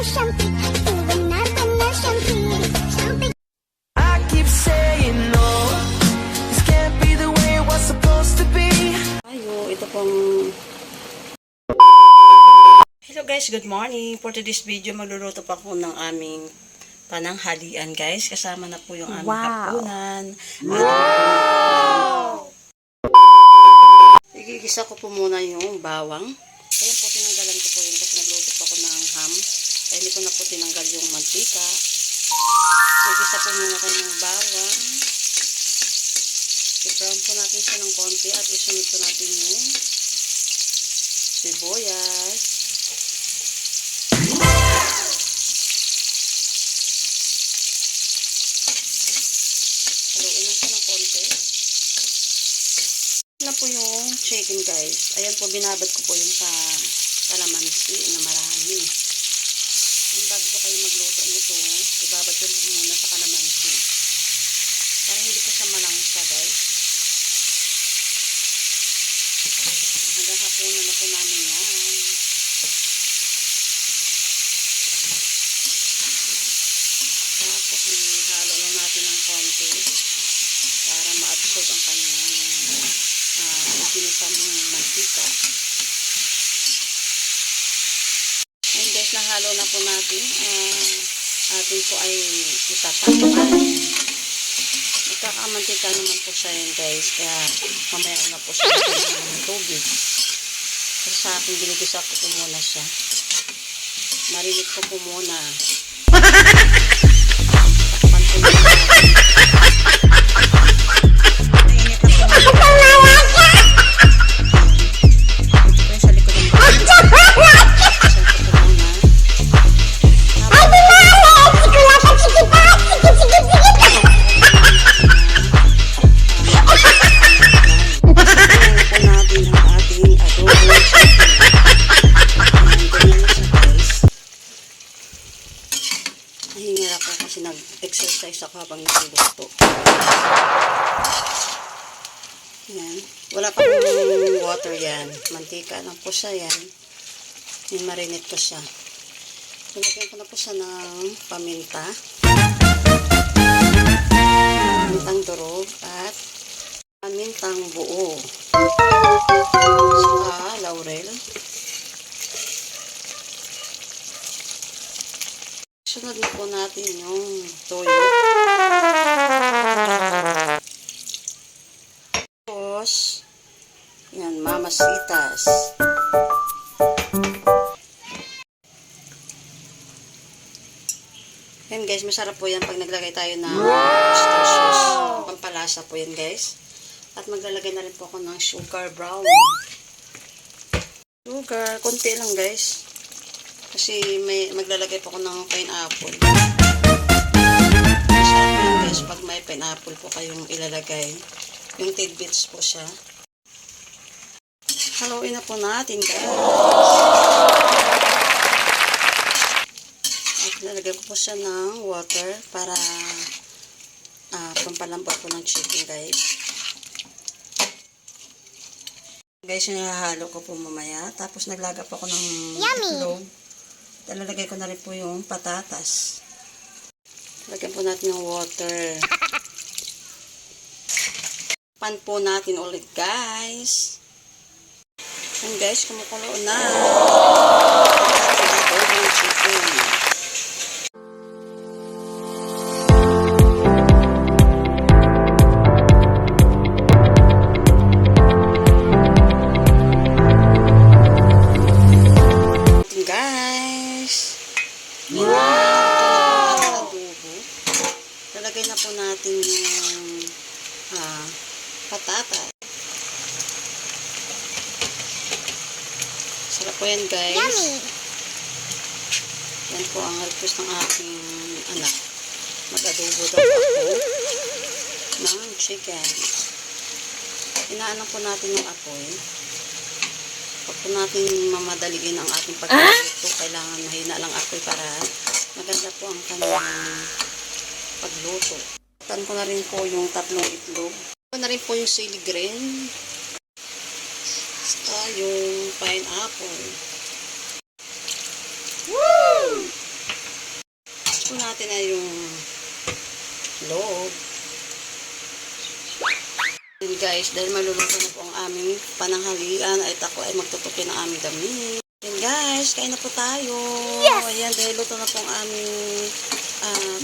Hello guys, good morning. For today's video, magluluto pa ako ng aming pananghalian guys. Kasama na po yung aming hapunan. Wow! Igigisa ko po muna yung bawang. Ayan po, tinanggalan ko po yun kasi nagluto po ako ng ham. Kaya hindi na po tinanggal yung mantika. Igigisa po muna tayo ng bawang. I-brown po natin siya ng konti at isunod po natin yung sibuyas. Haluin lang siya konti. Na po yung chicken guys. Ayan po, binabad ko po yung sa kalamansi na marami. Ibabad ko po muna sa kalamansi. Para hindi po siya malangsa guys. Hanggang hapunan na po namin yan. Tapos ihalo lang natin ng konti para ma-absorb ang kanyang uh, ginisang mantika. And guys, nahalo na po natin. Uh, atin po ay itatakpan. Magkakamantika naman po siya yun guys. Kaya mamaya ko na po siya ng tubig. Pero sa akin, ginigisa ko po muna siya. Marinig ko po muna. Takpan po muna. Habang nagluluto. Yan. Wala pa pong water yan. Mantika lang po siya yan. Yung marinate ko siya. Nilagyan ko na po siya ng paminta. Pamintang durog at pamintang buo. Yan, mamasitas. Yan guys, masarap po yan pag naglagay tayo ng sauce. Pampalasa po yan guys. At maglalagay na rin po ako ng sugar brown. Sugar, konti lang guys. Kasi may maglalagay po ako ng pineapple. Masarap po yan guys pag may pineapple po kayong ilalagay. Yung tidbits po siya. Haluin na po natin guys. At lalagay ko po siya ng water para ah, pampalambot po ng chicken guys. Guys, yung nahahalo ko po mamaya. Tapos naglaga po ako ng Yummy! itlog. Lalagay ko na rin po yung patatas. Lagyan po natin ng water. Pan po natin ulit guys. Yan guys, kumukulo na. Chicken. Lalagay na po natin yung ah, patata. Sarap po yan guys. Yummy! Yan po ang request ng aking anak. Mag-adobo daw ako ng chicken. Inaanan po natin yung apoy. Pag po natin mamadaliin ang ating pagluto, kailangan mahina lang apoy para maganda po ang kanyang pagluto. Tan ko na rin po yung tatlong itlog. Ito na rin po yung sili green. Yung pineapple. Woo! natin ay yung loob. Yun guys, dahil maluluto na po ang aming pananghalian, ay tako ay magtutukin ng aming damit. Yan guys, kain na po tayo. Yes! Ayan, dahil luto na po ang aming ah,